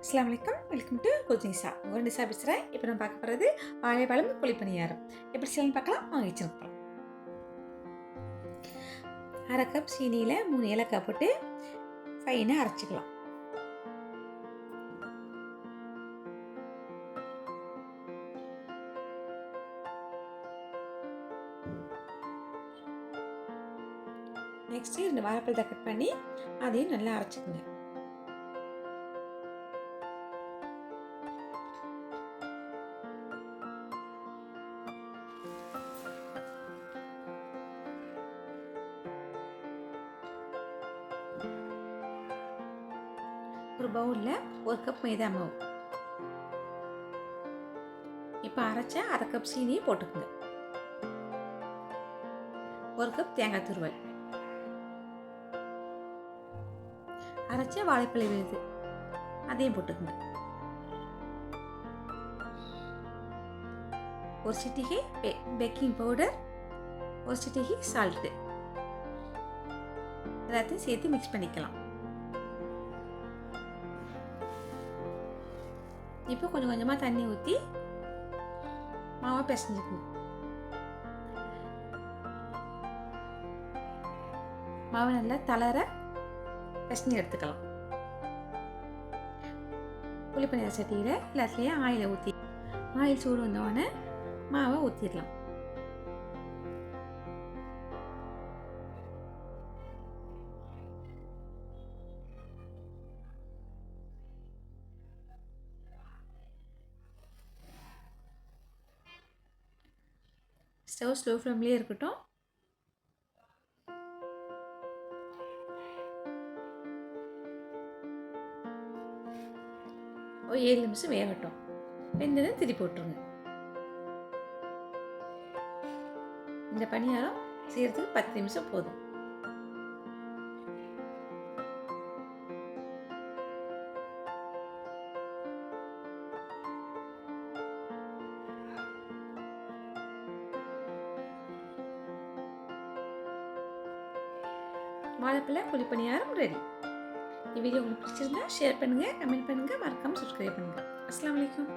அஸ்லாம் வலைக்கம் welcome to குஜினிசா உங்கள் நிசா பேசுகிறேன் இப்போ நான் பார்க்க போகிறது வாழைப்பழம் குழிப்பணியாரம் எப்படி செய்யலாம் பார்க்கலாம்? வாங்க வச்சுருப்போம் அரை கப் சீனியில் மூணு ஏலக்காய் போட்டு ஃபைனாக அரைச்சிக்கலாம். நெக்ஸ்ட்டு ரெண்டு வாழைப்பழத்தை கட் பண்ணி அதையும் நல்லா அரைச்சிக்கோங்க. ஒரு பவுலில் ஒரு கப் மைதா மாவு இப்போ அரைச்ச அரை கப் சீனியை போட்டுக்கோங்க. ஒரு கப் தேங்காய் துருவல். அரைச்ச வாழைப்பழ விழுது. அதையும் போட்டுக்கோங்க. ஒரு சிட்டிகை பே பேக்கிங் பவுடர் ஒரு சிட்டிகை சால்ட்டு எல்லாத்தையும் சேர்த்து மிக்ஸ் பண்ணிக்கலாம். இப்போ கொஞ்சம் கொஞ்சமாக தண்ணி ஊற்றி மாவை பிசைஞ்சுக்கணும் மாவை நல்லா தளர பிசைஞ்சு எடுத்துக்கலாம் புளிப்பணியார் சட்டியில் எல்லாத்துலேயும் ஆயிலை ஊற்றி ஆயில் சூடு வந்தோடனே மாவை ஊற்றிடலாம் ஸ்டவ் ஸ்லோ ஃப்ளேம்லேயே இருக்கட்டும். ஒரு ஏழு நிமிஷம் வேகட்டும். வெந்ததும் திருப்பி போட்டுருங்க. இந்த பணியாரம் செய்கிறதுக்கு பத்து நிமிஷம் போதும். வாழைப்பழ குழிப்பணியாரம் ரெடி இந்த வீடியோ உங்களுக்கு பிடிச்சிருந்தா ஷேர் பண்ணுங்கள் கமெண்ட் பண்ணுங்கள் மறக்காமல் சப்ஸ்கிரைப் பண்ணுங்கள் அஸ்லாம் வலைக்கம்